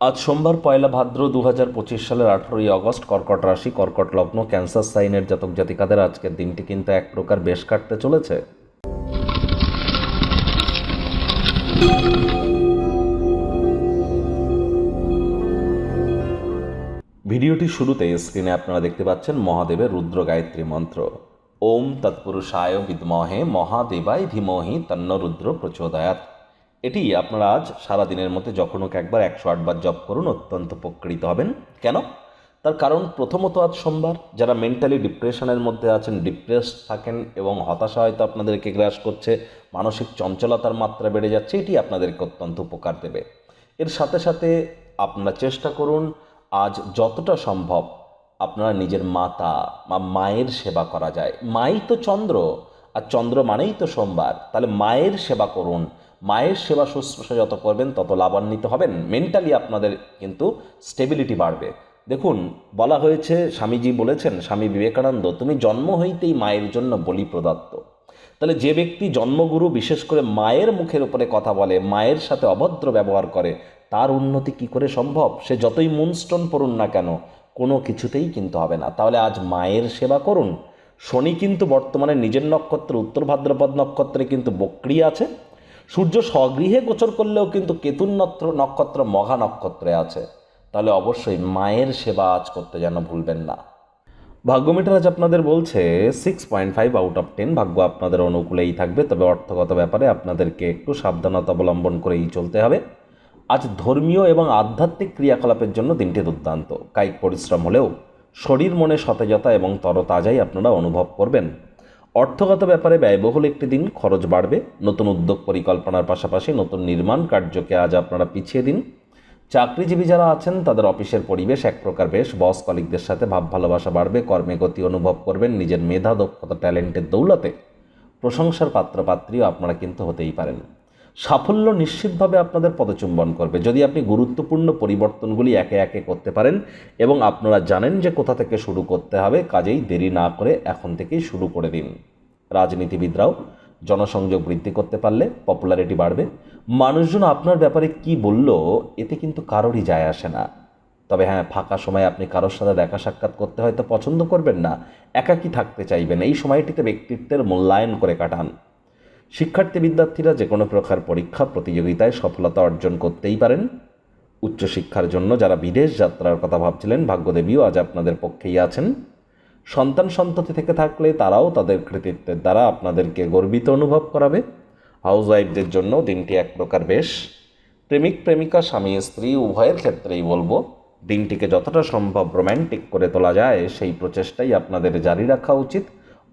আজ সোমবার পয়লা ভাদ্র দু হাজার পঁচিশ সালের আঠারোই আগস্ট কর্কট রাশি, কর্কট লগ্ন, ক্যান্সার সাইনের জাতক জাতিকাদের আজকের দিনটি কিন্তু এক প্রকার বেশ কাটতে চলেছে। ভিডিওটি শুরুতে স্ক্রিনে আপনারা দেখতে পাচ্ছেন মহাদেবের রুদ্র গায়ত্রী মন্ত্র। ওম তৎপুরুষায় বিদ্মহে মহাদেবায় ধীমহি তন্ন রুদ্র প্রচোদয়াত এটি আপনারা আজ সারা দিনের মধ্যে যখন হোক একবার একশো আটবার জপ করুন, অত্যন্ত উপকৃত হবেন। কেন? তার কারণ প্রথমত আজ সোমবার যারা মেন্টালি ডিপ্রেশনের মধ্যে আছেন ডিপ্রেস থাকেন এবং হতাশা হয়তো আপনাদেরকে গ্রাস করছে, মানসিক চঞ্চলতার মাত্রা বেড়ে যাচ্ছে, এটি আপনাদেরকে অত্যন্ত উপকার দেবে। এর সাথে সাথে আপনারা চেষ্টা করুন আজ যতটা সম্ভব আপনারা নিজের মাতা বা মায়ের সেবা করা যায়। মাই তো চন্দ্র, আর চন্দ্র মানেই তো সোমবার। তাহলে মায়ের সেবা করুন মায়ের সেবা শুশ্রূষা যত করবেন, তত লাভান্বিত হবেন। মেন্টালি আপনাদের কিন্তু স্টেবিলিটি বাড়বে। দেখুন, বলা হয়েছে, স্বামীজি বলেছেন, স্বামী বিবেকানন্দ, তুমি জন্ম হইতেই মায়ের জন্য বলি প্রদত্ত। তাহলে যে ব্যক্তি জন্মগুরু, বিশেষ করে মায়ের মুখের উপরে কথা বলে, মায়ের সাথে অভদ্র ব্যবহার করে, তার উন্নতি কি করে সম্ভব? সে যতই মুনস্টোন পড়ুন না কেন, কোনো কিছুতেই কিন্তু হবে না। তাহলে আজ মায়ের সেবা করুন। শনি কিন্তু বর্তমানে নিজের নক্ষত্র, উত্তর ভাদ্রপদ নক্ষত্রে কিন্তু বক্রিয় আছে। সূর্য স্বগৃহে গোচর করলেও কিন্তু কেতুন নক্ষত্র মঘা নক্ষত্রে আছে। তাহলে অবশ্যই মায়ের সেবা আজ করতে যেন ভুলবেন না। ভাগ্যমিটার আজ আপনাদের বলছে six point five out of ten ভাগ্য আপনাদের অনুকূলেই থাকবে, তবে অর্থগত ব্যাপারে আপনাদেরকে একটু সাবধানতা অবলম্বন করেই চলতে হবে। আজ ধর্মীয় এবং আধ্যাত্মিক ক্রিয়াকলাপের জন্য দিনটি দুর্দান্ত। কায়িক পরিশ্রম হলেও শরীর মনে সতেজতা এবং তরতাজাই আপনারা অনুভব করবেন। অর্থগত ব্যাপারে ব্যয়বহুল একটি দিন, খরচ বাড়বে। নতুন উদ্যোগ পরিকল্পনার পাশাপাশি নতুন নির্মাণ কার্যকে আজ আপনারা পিছিয়ে দিন। চাকরিজীবী যারা আছেন, তাদের অফিসের পরিবেশ এক প্রকার বেশ। বস কলিকদের সাথে ভাব ভালোবাসা বাড়বে, কর্মে গতি অনুভব করবেন, নিজের মেধা, দক্ষতা, ট্যালেন্টের দৌলতে। প্রশংসার পাত্রপাত্রীও আপনারা কিন্তু হতেই পারেন। সাফল্য নিশ্চিতভাবে আপনাদের পদচুম্বন করবে। যদি আপনি গুরুত্বপূর্ণ পরিবর্তনগুলি একে একে করতে পারেন এবং আপনারা জানেন যে কোথা থেকে শুরু করতে হবে, কাজেই দেরি না করে এখন থেকেই শুরু করে দিন। রাজনীতিবিদরাও জনসংযোগ বৃদ্ধি করতে পারলে পপুলারিটি বাড়বে। মানুষজন আপনার ব্যাপারে কি বলল, এতে কিন্তু কারোরই যায় আসে না। তবে হ্যাঁ ফাঁকা সময় আপনি কারোর সাথে দেখা সাক্ষাৎ করতে হয়তো পছন্দ করবেন না, একাকী থাকতে চাইবেন, এই সময়টিতে ব্যক্তিত্বের মূল্যায়ন করে কাটান। শিক্ষার্থী বিদ্যার্থীরা যে কোনো প্রকার পরীক্ষা, প্রতিযোগিতায় সফলতা অর্জন করতেই পারেন। উচ্চশিক্ষার জন্য যারা বিদেশ যাত্রার কথা ভাবছিলেন, ভাগ্যদেবীও আজ আপনাদের পক্ষেই আছেন। সন্তান সন্ততি থেকে থাকলে তারাও তাদের কৃতিত্বের দ্বারা আপনাদেরকে গর্বিত অনুভব করাবে। হাউস ওয়াইফদের জন্য দিনটি এক প্রকার বেশ। প্রেমিক, প্রেমিকা, স্বামী, স্ত্রী, উভয়ের ক্ষেত্রেই বলব, দিনটিকে যতটা সম্ভব রোম্যান্টিক করে তোলা যায়, সেই প্রচেষ্টাই আপনাদের জারি রাখা উচিত।